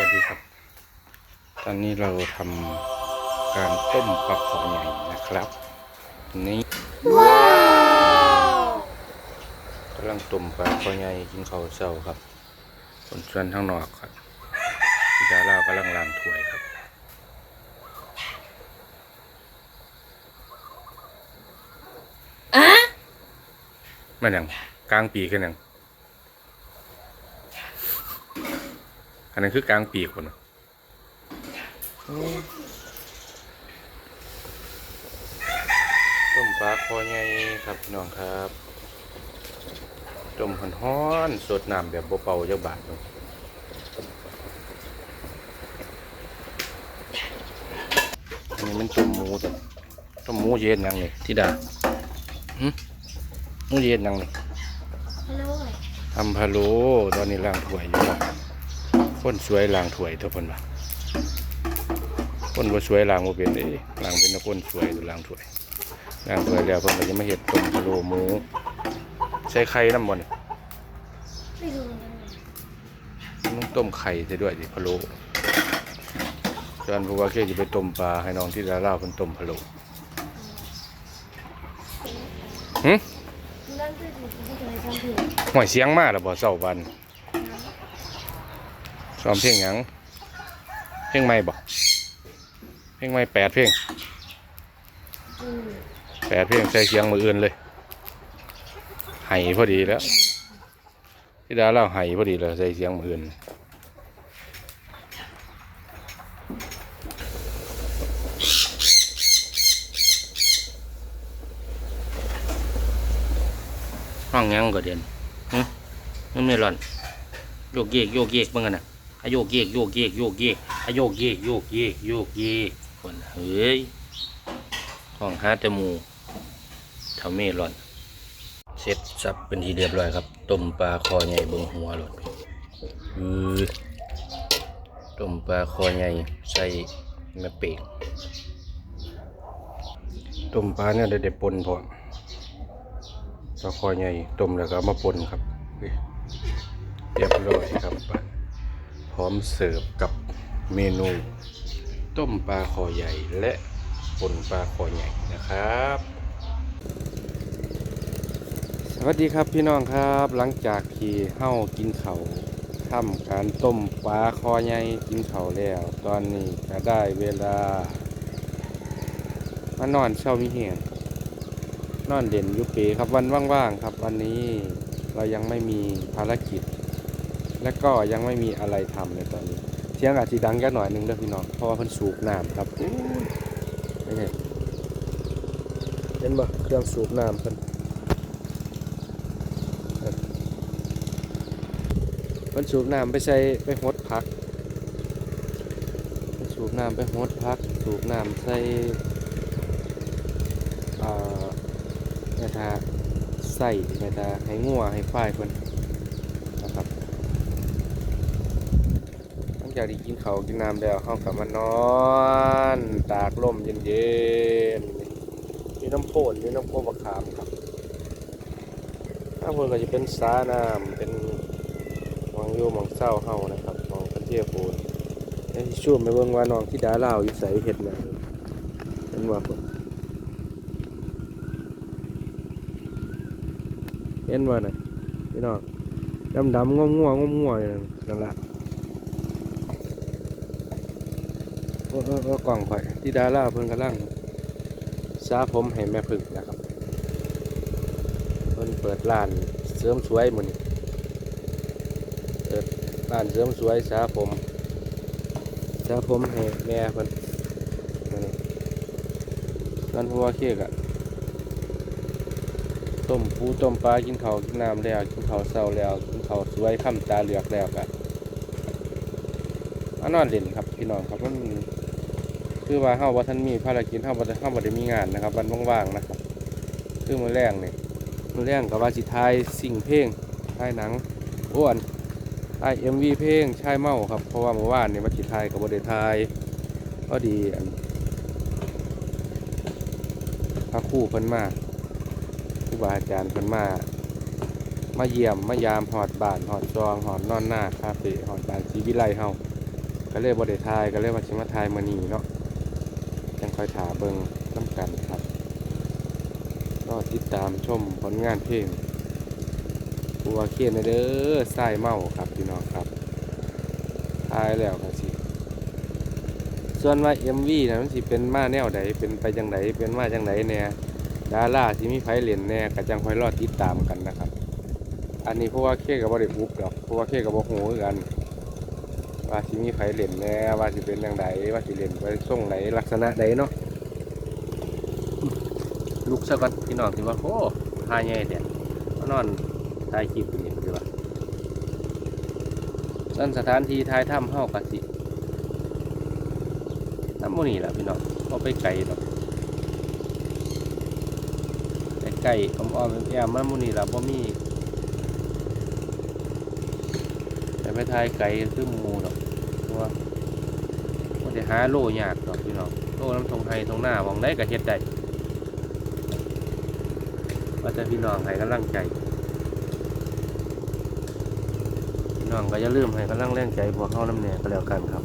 วัสดีครับ ตอนนี้เราทำการต้มปลาขอใหญ่นะครับ นี่กำลังต้มปลาขอใหญ่กินข้าวเช้าครับคนชวนทั้งนอกครับพี่ดาล่ากำลังล้างถ้วยครับแม่นยังกลางปีกันยัง อันนั้นคือกลางปีคนน่ะต้มปลาคอใหญ่ครับพี่น้องครับต้มหันห้อนๆสดน้ำแบบเบาๆจักบาทหนึงอันนี้มันต้มหมูตัวต้มหมูเย็นยังนี่ที่ดาหึหมูเย็นยังนี่ฮัลโหลทำพะโล้ตอนนี้ล้างถ้วยอยู่เนาะ คนสวยล้างถ้วยทุกคนว่าคนบ่สวยล้างบ่เป็นเด้ล้างเป็นแต่คนสวยล้างถ้วยล้างถ้วยแล้วเพิ่นก็จะมาเฮ็ดต้มพะโล้หมูใส่ไข่น้ำบ่นี่ไม่รู้เหมือนกันมันต้มไข่ใส่ด้วยดิพะโล้จานผู้ว่าเคจะไปต้มปลาให้น้องที่ดาราเพิ่นต้มพะโล้หึนั่นคือสิ่งที่เคยทำผิดห่วยเสียงมาแล้วบ่เช้าวัน ซ้อมเพลงหยังเพลงใหม่บ่เพลงใหม่แปดเพลงแปดเพลงใส่เสียงมืออื่นเลยไห้พอดีแล้วที่ดาเล่าไห้พอดีเลยใส่เสียงมืออื่นห้องยังก็เด่นฮึมันไม่ร้อนโยกเยกโยกเยกบ้างกันนะ โยกเยกโยกเยกโยกเยกโยกเยกโยกเยกโยกเยกคนเฮ้ยห้องหาแต่หมูทำเมลอนเสร็จสับเป็นทีเรียบร้อยครับต้มปลาคอใหญ่เบงหัวหลดอือต้มปลาคอใหญ่ใส่แม่เปีกต้มปลาเนี่ยเด็ดปนพอมปลาคอใหญ่ต้มแล้วก็มาปนครับเรียบร้อยครับ พร้อมเสิร์ฟกับเมนู ต้มปลาคอใหญ่และปนปลาคอใหญ่นะครับ สวัสดีครับพี่น้องครับหลังจากที่เฮ้ากินเขาทำการต้มปลาคอใหญ่กินเขาแล้ว ตอนนี้ก็ได้เวลามานอนเช้ามีเหียงนอนเด่นยุเปครับวันว่างๆครับ วันนี้เรายังไม่มีภารกิจ และก็ยังไม่มีอะไรทำในตอนนี้เสียงอาจจะดังแค่หน่อยนึงเด้อพี่น้องเพราะว่าเพิ่นสูบน้ำครับไม่เห็นเห็นบ่เครื่องสูบน้ำเพิ่นเพิ่นสูบน้ำไปใส่ไปหดพักสูบน้ำไปหดพัก สูบน้ำใส่อ่าแม่ทาใส่แม่ทาให้งัวให้ควายเพิ่นนะครับ หลัง จากที่กินเขาวกินน้ำแล้วเข้ากลับมานอน ตากลมเย็นๆมีน้ำโพนมีน้ำโพมะขามครับข้างบนก็จะเป็นสาน้ำเป็นหวังอยู่หมองเศร้าเฮานะครับมองกันเทียปูนไอ้ช่วงไปเบิ่งว่าน้องที่ดาเลาอยู่ใส่เห็ดนะเป็นว่าผมเห็นว่าน่ะพี่น้องดำดำๆง่วงง่วงง่วงง่วงอยู่นั่นละ โอ้โอ้โอ้กล่องข่อยที่ดาราเพิ่นกำลังซาผมให้แม่พึ่งนะครับเพิ่นเปิดร้านเสริมสวยหมื้นี้เปิดร้านเสริมสวยซาผมซาผมให้แม่เพิ่นนั่นเพราะว่าเค้กอะต้มปูต้มปลากินข้าวกินน้ำแล้วกินข้าวเช้าแล้วกินข้าวสวยค่ำตาเหลือกแล้วก็มานอนเล่นครับพี่น้องครับมัน คือว่าเฮาบ่ทันมีภารกิจเฮาบ่ได้เฮาบ่ได้มีงานนะครับวันว่างๆนะครับ คือมื้อแรงนี่มื้อแรงก็ว่าสิถ่ายสิ่งเพลงถ่ายหนังอ้วนถ่าย MV เพลงชายเมาครับ เพราะว่าเมื่อวานนี่มาสิถ่ายก็บ่ได้ถ่ายพอดีอันพระครูเพิ่นมาครูบาอาจารย์เพิ่นมา มาเยี่ยมมายามหอดบ้านหอดซองหอดนอนหน้าคาเฟ่หอดบ้านศรีวิไลเฮาก็เลยบ่ได้ทายก็เลยว่าสิมาทายมื้อนี้เนาะ จังคอยถาเบิ่งนํกันครับรอติดตามชมผลงานเพลงบัวเขียนเด้อสายเมาครับพี่น้องครับทายแล้วก็สิส่วนว่า MV นะมันสิเป็นมาแนวใดเป็นไปจังไดเป็นมาจังไดแหน่ดาราสิมีไผเล่นแหน่ก็จังคอยรอดติดตามกันนะครับ อันนี้เพราะว่าเคก็บ่ได้อุบดอกเพราะว่าเคก็บ่ฮู้คือกัน ว่าสิมีไผเล่นแน่ว่าสิเป็นจังไดว่าสิเล่นไปส่งไหนลักษณะใดเนาะลุกซะก่อนพี่น้องที่ว่าโอ้ทายใหญ่แต่มานอนถ่ายคลิปนี่ดีว่าส่นสถานที่ถ่ายถ้ำเฮากะสิน้ำมูนี่แหละพี่น้องก็ไปไกลดอกไกลอ้อมๆแอมๆมันมูนี่แหละบ่มี แต่ไปถ่ายไกลคือหมูดอกเพราะว่าบ่ได้หาโล่ยากดอกพี่น้องโล่น้ำทงไทยทงหน้ามองได้ก็เฮ็ดได้ว่าแต่พี่น้องให้กำลังใจพี่น้องก็อย่าลืมให้กำลังแรงใจพวกเข้าน้ำแน่ก็แล้วกันครับ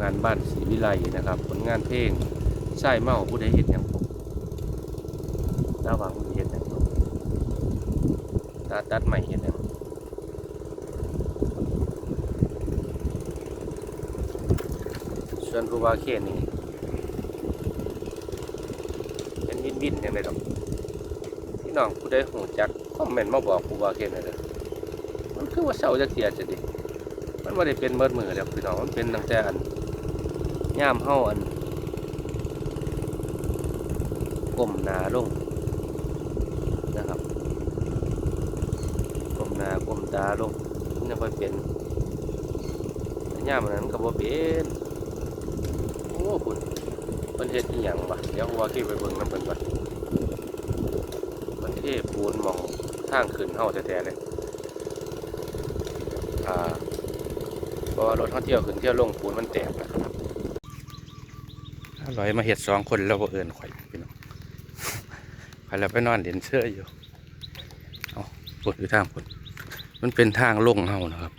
งานบ้านศรีวิไลนะครับ ผลงานเพลงใช่เมาผู้ใดเห็นอย่างผมตาหวังผู้ใดเห็นอย่างผมตาตัดใหม่เห็นอย่างส่ วนผู้ว่าเขตนี่เป็นวินวินอย่างไรดอกพี่น้องผู้ใดหูจักคอมเมนต์มาบอกผู้ว่าเคนหน่อยเด้อมันคือว่าเศร้าจักเทียจะดิมันไม่ได้เป็นเมิดมือแล้วพี่น้องมันเป็นตั้งแต่อันย่ามเฮาอันก้มหนาลงนะครับก้มหนาก้มตาลงมันยังค่อยเป็นย่ามันนั้นก็บ่เป็น โอ้คุณเพิ่นเฮ็ดอีหยังวะเดี๋ยวว่าเคนไปเบิ่งนำเพิ่นก่มันเทปูนมองทางขึ้นเฮาแท้ๆเลยอ่าเพราะว่ารถท่องเที่ยวขึ้นเที่ยวลงปูนมันแตกนะครับอร่อยมาเห็ดสองคนแล้วก็เอินข่อยพี่น้องข่อยแล้วไปนอนเด่นเสื้ออยู่ เอาปวดอยู่ทางปวดมันเป็นทางลงเฮานะครับ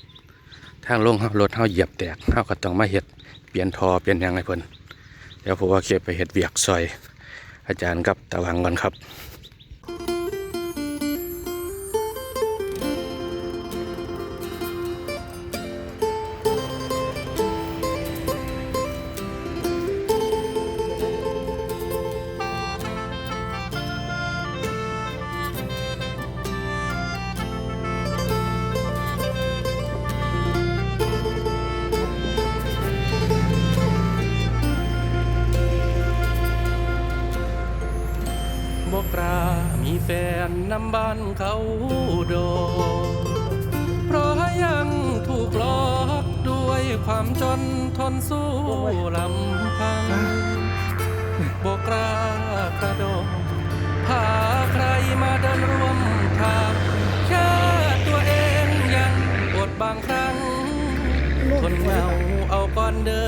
ทางลงเฮารถเฮาเหยียบแตกเฮาก็ต้องมาเห็ดเปลี่ยนทอเปลี่ยนยังไงเพิ่น ดี๋ยวผมว่าเก็บไปเห็ดเวียกซอย อาจารย์กับตะวังก่อนครับ บ้านเขาโดนเพราะยังถูกหลอกด้วยความจนทนสู้ลำพังบอกลากระโดดพาใครมาเดินร่วมทางแค่ตัวเองยังอดบางครั้งทนเหงาเอาก่อนเด้อ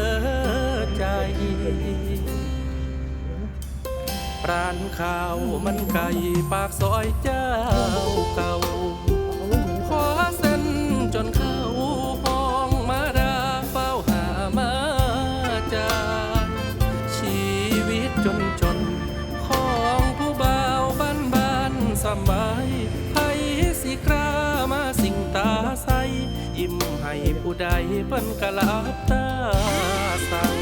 ใจ ร้านข้าวมันไก่ปากซอยเจ้าเก่า ขอเส้นจนเข้าห้องมาดาเฝ้าหามาจาชีวิตจนจน ของผู้บ่าวบ้านบ้านสมัยไผสิกล้ามาสิงตาใส ยิ้มให้ผู้ใดเปิ้นกะลับตาสั่ง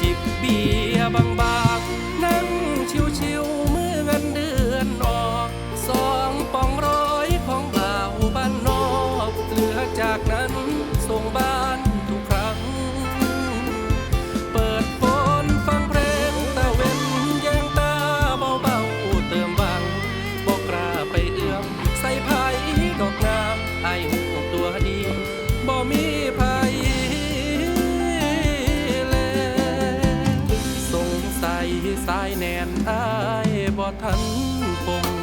จิบเบียบางาย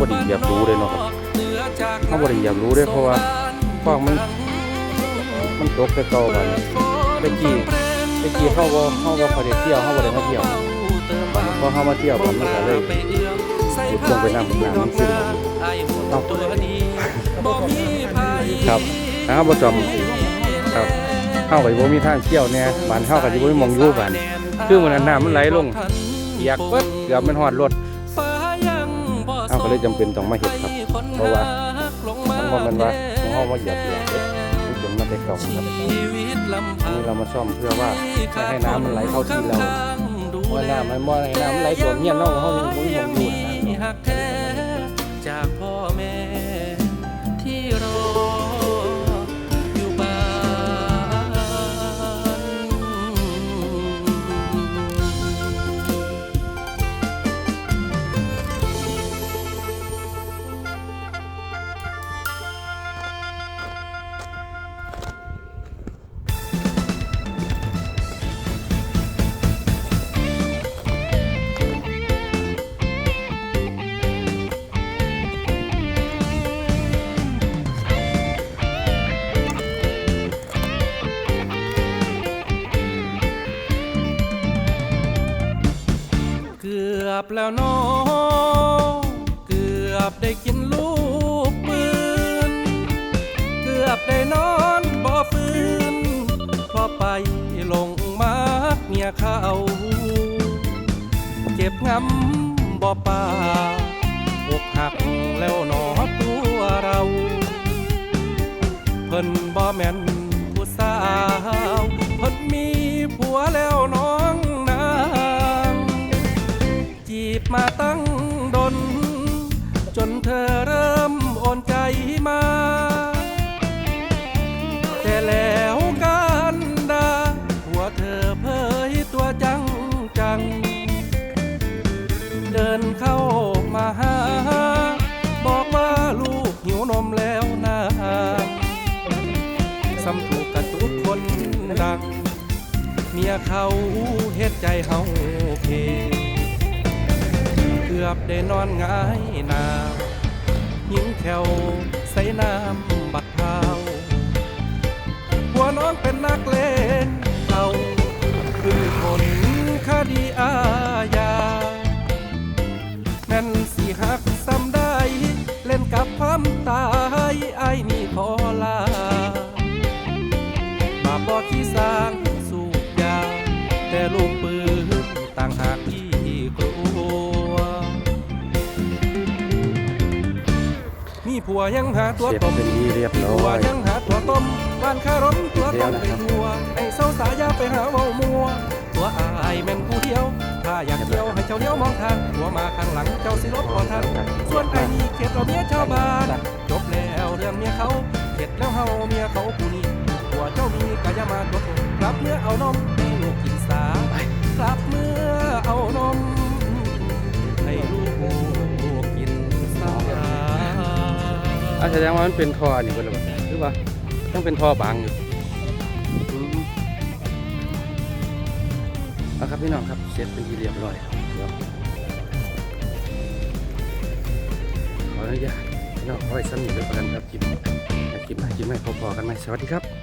บ่ได้เหยียบรู้เลยเนาะครับเฮาบ่ได้เหยียบรู้เด้เพราะว่าฟองมันมันตกแต่เก่าบันี้ตะกี้ตะกี้เฮาบ่เฮาบ่ค่อได้เที่ยวเฮาบ่ได้มาเที่ยวพอเฮามาเที่ยวบัดมันก็เลยหยุดลงไปน้ำน้ำมันซึมเอ้าครับถ้าเฮาบ่จอมครับเฮาก็สิบ่มีทางเที่ยวแน่บ้านเฮาก็สิบ่มีหม่องอยู่บานคือมื้อนั้นน้ำมันไหลลงเปียกเบิดเกือบมันฮอดรถ ก็เลยจำเป็นต้องมาเฮ็ดครับ เพราะว่ามันบ่แม่นว่าของเฮามาเหยียบเหยียบเฮ็ดมันเป็นมาแต่เก่าครับนี่เรามาซ่อมเพื่อว่าไม่ให้น้ำมันไหลเข้าที่เราว่าน้ำมันบ่ให้น้ำมันไหลสวนเฮียนเราเฮายังบ่มีหม่องอยู่นะหักแท้จากพ่อแม่ ยเขาเจ็บงำบ่ป่าอกหักแล้วหนอตัวเรา เพิ่นบ่แม่นผู้สาวเพิ่นมีผัวแล้วน้องนางจีบมาตั้ง เขาเฮ็ดใจเฮาเพเกือบได้นอนหงายนาวหิงแถวใส่น้ำ ผัวยังหาตัวเสร็จต้มเป็นที่เรียบร้ผัวอยยังหาตัวต้มวานคารมตัวต้มเดี๋ไปยวนะครับทัวไอ้เศร้าสายาไปหาเมามัว ตัวอายแม่นผู้เดียว ถ้าอยากเที่ยวให้เจ้าเลี้ยวมองทางหัวมาข้างหลังเจ้าสิลบก่อนทันส่วนไอ้นี่เข็ดเราเมียชาวบ้าน จบแล้วเรื่องเมียเขาเข็ดแล้วเฮาเมียเขาผู้นี้ผัวเจ้ามีกายามาตดกลับเมื่อเอานม อะแสดงว่ามันเป็นท่อนี่เพิ่นล่ะบ่หรือว่าต้องเป็นท่อบางอยู่เอาครับพี่น้องครับเสร็จเป็นที่เรียบร้อยเดี๋ยวขออนุญาตพี่น้องเอาไว้สนิทเลยกันครับคลิปคลิปหน้าคลิปใหม่พอๆกันไหมสวัสดีครับ